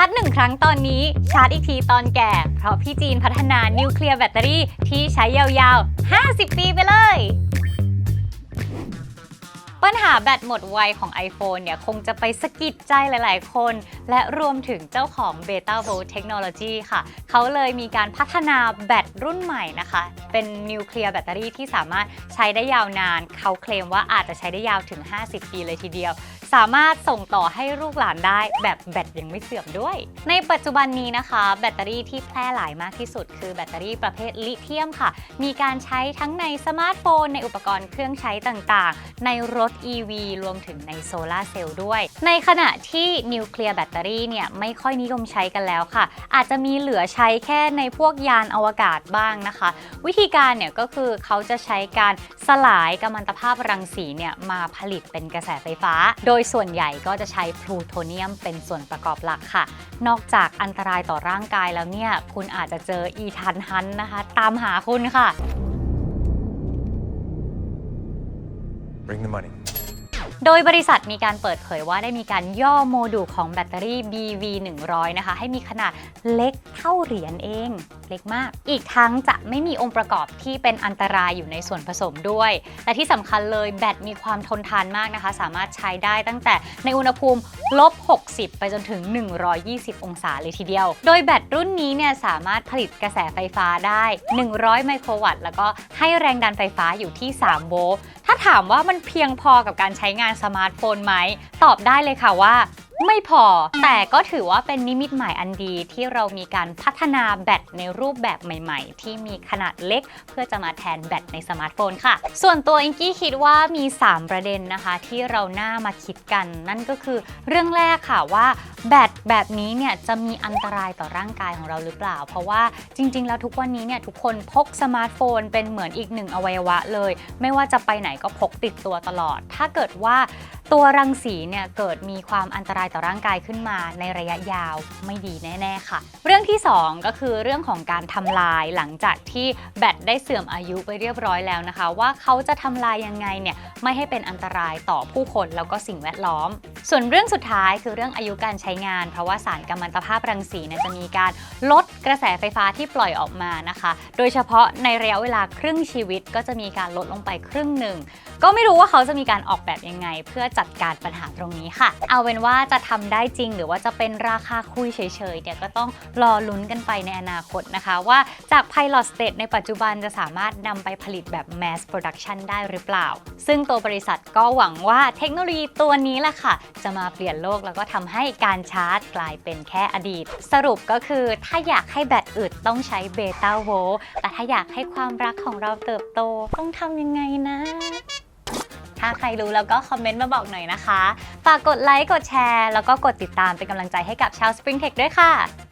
าร์จหนึ่งครั้งตอนนี้ ชาร์จอีกทีตอนแก่ เพราะพี่จีนพัฒนานิวเคลียร์แบตเตอรี่ที่ใช้ยาวๆ 50 ปีไปเลย ปัญหาแบตหมดไวของ iPhone เนี่ยคงจะไปสะกิดใจหลาย ๆ คน และรวมถึงเจ้าของ Beta Volt Technology ค่ะ เขาเลยมีการพัฒนาแบตรุ่นใหม่นะคะ เป็นนิวเคลียร์แบตเตอรี่ที่สามารถใช้ได้ยาวนาน เขาเคลมว่าอาจจะใช้ได้ยาวถึง 50 ปีเลยทีเดียว สามารถส่งต่อให้ลูกหลานได้แบบแบตยังไม่เสื่อมด้วย ในปัจจุบันนี้นะคะ แบตเตอรี่ที่แพร่หลายมากที่สุด คือแบตเตอรี่ประเภทลิเธียมค่ะ มีการใช้ทั้งในสมาร์ทโฟน ในอุปกรณ์เครื่องใช้ต่าง ๆ ในรถ EV รวมถึงในโซลาเซลล์ด้วย ในขณะที่นิวเคลียร์แบตเตอรี่เนี่ยไม่ค่อยนิยมใช้กันแล้วค่ะ อาจจะมีเหลือใช้แค่ในพวกยานอวกาศบ้างนะคะ วิธีการเนี่ยก็คือเขาจะใช้การสลายกัมมันตภาพรังสีเนี่ยมาผลิตเป็นกระแสไฟฟ้า โดยส่วนใหญ่ก็จะใช้พลูโทเนียมเป็นส่วนประกอบหลักค่ะ นอกจากอันตรายต่อร่างกายแล้วเนี่ยคุณอาจจะเจออีทันฮันนะคะ ตามหาคุณค่ะ Bring the money. โดยบริษัทมีการเปิดเผยว่าได้มีการย่อโมดูลของแบตเตอรี่ BV100 นะคะ ให้มีขนาดเล็กเท่าเหรียญเอง เล็กมาก อีกทั้งจะไม่มีองค์ประกอบที่เป็นอันตรายอยู่ในส่วนผสมด้วย และที่สำคัญเลยแบตมีความทนทานมากนะคะ สามารถใช้ได้ตั้งแต่ในอุณหภูมิลบ 60 ไปจนถึง 120 องศาเลยทีเดียว โดยแบตรุ่นนี้เนี่ยสามารถผลิตกระแสไฟฟ้าได้ 100 ไมโครวัตต์ แล้วก็ให้แรงดันไฟฟ้าอยู่ที่ 3 โวลต์ ถ้าถามว่ามันเพียงพอกับการใช้งานสมาร์ทโฟนไหม ตอบได้เลยค่ะว่า ไม่พอ แต่ก็ถือว่าเป็นนิมิตหมายอันดีที่เรามีการพัฒนาแบตในรูปแบบใหม่ ๆ ที่มีขนาดเล็ก เพื่อจะมาแทนแบตในสมาร์ทโฟนค่ะ ส่วนตัวอิงกี้คิดว่ามี 3 ประเด็นนะคะ ที่เราหน่ามาคิดกัน นั่นก็คือเรื่องแรกค่ะว่าแบตแบบนี้เนี่ยจะมีอันตรายต่อร่างกายของเราหรือเปล่า เพราะว่าจริง ๆ แล้วทุกวันนี้เนี่ยทุกคนพกสมาร์ทโฟน เป็นเหมือนอีกหนึ่งอวัยวะเลย ไม่ว่าจะไปไหนก็พกติดตัวตลอด ถ้าเกิดว่า ตัวรังสีเนี่ยเกิดมีความอันตรายต่อร่างกายขึ้นมาในระยะยาวไม่ดีแน่ ๆ ค่ะ เรื่องที่ 2 ก็คือเรื่องของการทำลายหลังจากที่แบตได้เสื่อมอายุไปเรียบร้อยแล้วนะคะ ว่าเขาจะทำลายยังไงเนี่ยไม่ให้เป็นอันตรายต่อผู้คนแล้วก็สิ่งแวดล้อม ส่วนเรื่องสุดท้ายคือเรื่องอายุการใช้งาน เพราะว่าสารกัมมันตภาพรังสีเนี่ยจะมีการลดกระแสไฟฟ้าที่ปล่อยออกมานะคะ โดยเฉพาะในระยะเวลาครึ่งชีวิตก็จะมีการลดลงไปครึ่งหนึ่งก็ไม่รู้ว่าเขาจะมีการออกแบบยังไง เพื่อจัดการปัญหาตรงนี้ค่ะ เอาเป็นว่าจะทำได้จริง หรือว่าจะเป็นราคาคุยเฉยๆเนี่ยก็ต้องรอลุ้นกันไปในอนาคตนะคะ ว่าจาก Pilot State ในปัจจุบันจะสามารถนำไปผลิตแบบ Mass Production ได้หรือเปล่า ซึ่งตัวบริษัทก็หวังว่าเทคโนโลยีตัวนี้แหละค่ะ จะมาเปลี่ยนโลกแล้วก็ทำให้การชาร์จกลายเป็นแค่อดีต สรุปก็คือถ้าอยากให้แบตอึดต้องใช้เบต้าโวลแต่ถ้าอยากให้ความรักของเราเติบโตต้องทำยังไงนะ ถ้าใครรู้แล้วก็คอมเมนต์มาบอกหน่อยนะคะ ฝากกดไลค์ กดแชร์ แล้วก็กดติดตามเป็นกำลังใจให้กับชาว Spring Tech ด้วยค่ะ